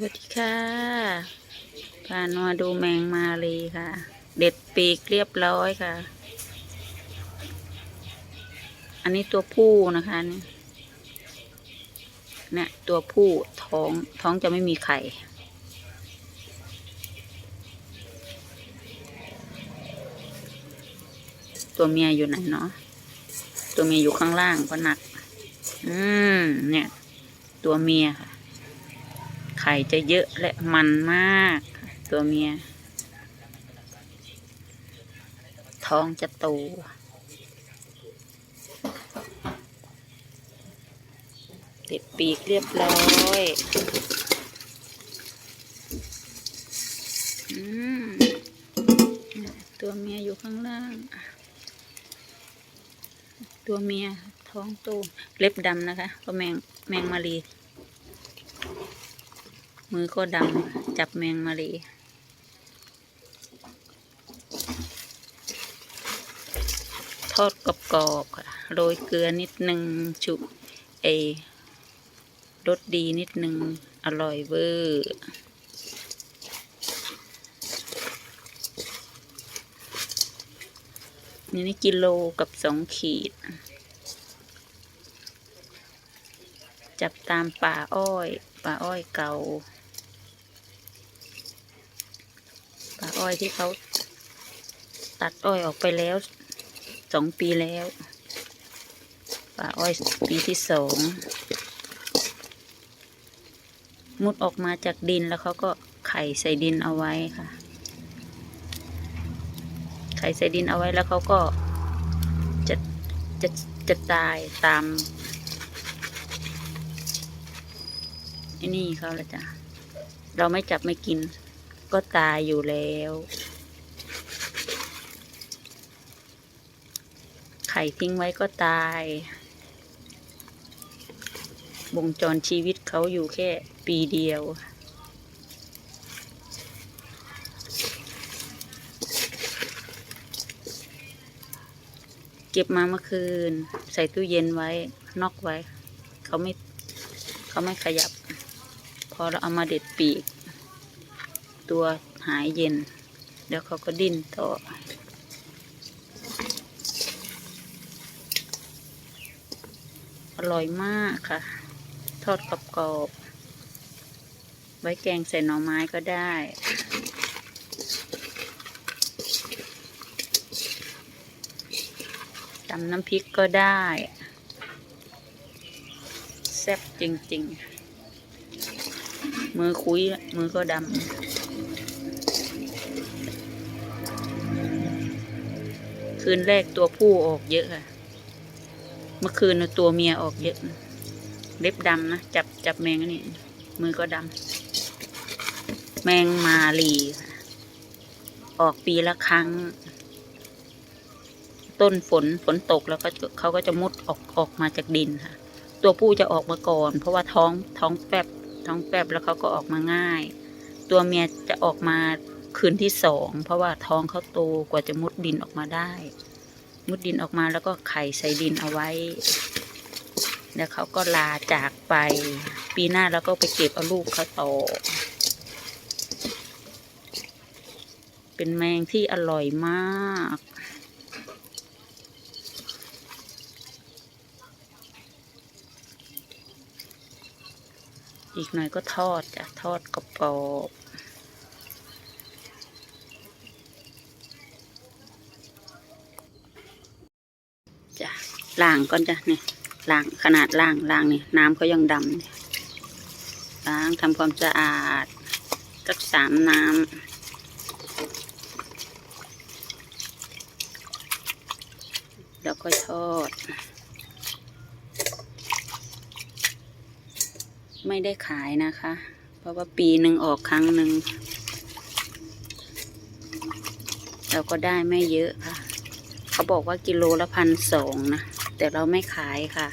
วัสดีค่ะพามาดูแมงมาลีค่ะ เด็ดปีกเรียบร้อยค่ะ อันนี้ตัวผู้นะคะนี่เนี่ยตัวผู้ท้องท้องจะไม่มีไข่ตัวเมียอยู่ไหนเนาะ ตัวเมียอยู่ข้างล่างก็หนัก อืม เนี่ย ตัวเมียค่ะ ไข่จะเยอะและมันมาก ตัวเมีย ท้องจะโตติดปีกเรียบร้อยอตัวเมียอยู่ข้างล่าง ตัวเมียท้องโตเล็บดำนะคะเพราะแมงแมงมารี มือก็ดำจับแมงมารีทอดกรอบๆค่ะโรยเกลือนิดนึงชุเอรสดีนิดนึง อร่อยเวอร์นี่นี่กิโลกับสองขีด จับตามป่าอ้อย ป่าอ้อยเก่า ป่า อ้อยที่เขาตัดอ้อยออกไปแล้วสองปีแล้วป่าอ้อยปีที่สองมุดออกมาจากดินแล้วเขาก็ไข่ใส่ดินเอาไว้ค่ะ ไข่ใส่ดินเอาไว้แล้วเขาก็จะจะจะตายตามอ้นี่เขาละจ้ะเราไม่จับไม่กิน ก็ตายอยู่แล้ว ไข่ทิ้งไว้ก็ตาย วงจรชีวิตเขาอยู่แค่ปีเดียว เก็บมาเมื่อคืน ใส่ตู้เย็นไว้ นอกไว้ เขาไม่ เขาไม่ขยับ พอเราเอามาเด็ดปีก ตัวหายเย็น แล้วเขาก็ดิ้นต่อ อร่อยมากค่ะ ทอดกรอบๆไว้แกงใส่หน่อไม้ก็ได้ ตำน้ำพริกก็ได้ แซ่บจริง ๆ มือคุยมือก็ดำ คืนแรกตัวผู้ออกเยอะค่ะ เมื่อคืนตัวเมียออกเยอะ เล็บดำนะ จับจับแมงนี่มือก็ดำ แมงมาลีค่ะ ออกปีละครั้ง ต้นฝนฝนตกแล้วก็เขาก็จะมุดออกออกมาจากดินค่ะ ตัวผู้จะออกมาก่อน เพราะว่าท้องท้องแป๊บท้องแป๊บแล้วเขาก็ออกมาง่าย ตัวเมียจะออกมา คืนที่สอง เพราะว่าท้องเขาโตกว่าจะมุดดินออกมาได้ มุดดินออกมาแล้วก็ไข่ใส่ดินเอาไว้ แล้วเขาก็ลาจากไป ปีหน้าแล้วก็ไปเก็บเอาลูกเขาโตอเป็นแมงที่อร่อยมากอีกหน่อยก็ทอดจ้ะทอดกรอบๆจ้ะ ล้างก่อนจ้ะเนี่ยล้างขนาดล้างล้างนี่น้ำเขายังดำเนี่ยล้างทำความสะอาดสักสามน้ำแล้วก็ทอด ไม่ได้ขายนะคะ เพราะว่าปีหนึ่งออกครั้งหนึ่งเราก็ได้ไม่เยอะค่ะ เขาบอกว่ากิโลละพันสองนะ แต่เราไม่ขายค่ะ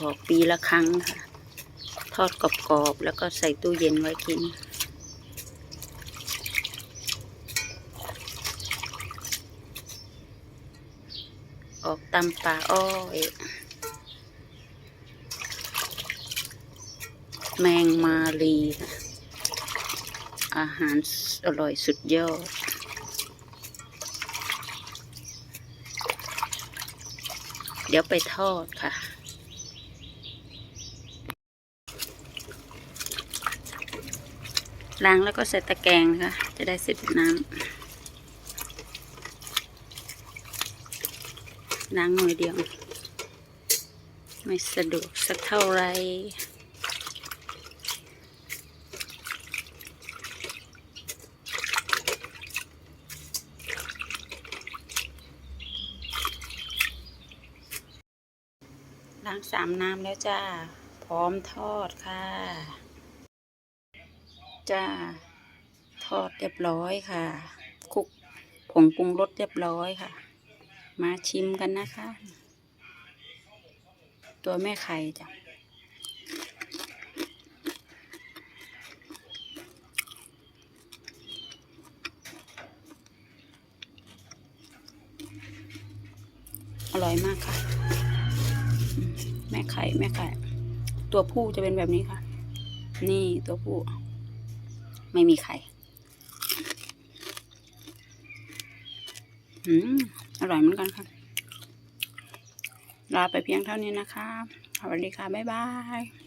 ออกปีละครั้งค่ะ ทอดกรอบๆ แล้วก็ใส่ตู้เย็นไว้กิน ออกตามป่าอ้อยแมงมาลีอาหารอร่อยสุดยอด เดี๋ยวไปทอดค่ะ ล้างแล้วก็ใส่ตะแกรงนะคะจะได้เสร็จน้ำ ล้างหน่อยเดียว ไม่สะดวกสักเท่าไรล้างสามน้ำแล้วจ้า พร้อมทอดค่ะ จ้า ทอดเรียบร้อยค่ะคลุกผงปรุงรสเรียบร้อยค่ะ มาชิมกันนะคะ ตัวแม่ไข่จ้ะอร่อยมากค่ะ แม่ไข่แม่ไข่ ตัวผู้จะเป็นแบบนี้ค่ะ นี่ตัวผู้ ไม่มีไข่ อืม อร่อยเหมือนกันค่ะ ลาไปเพียงเท่านี้นะคะ สวัสดีค่ะ บ๊ายบาย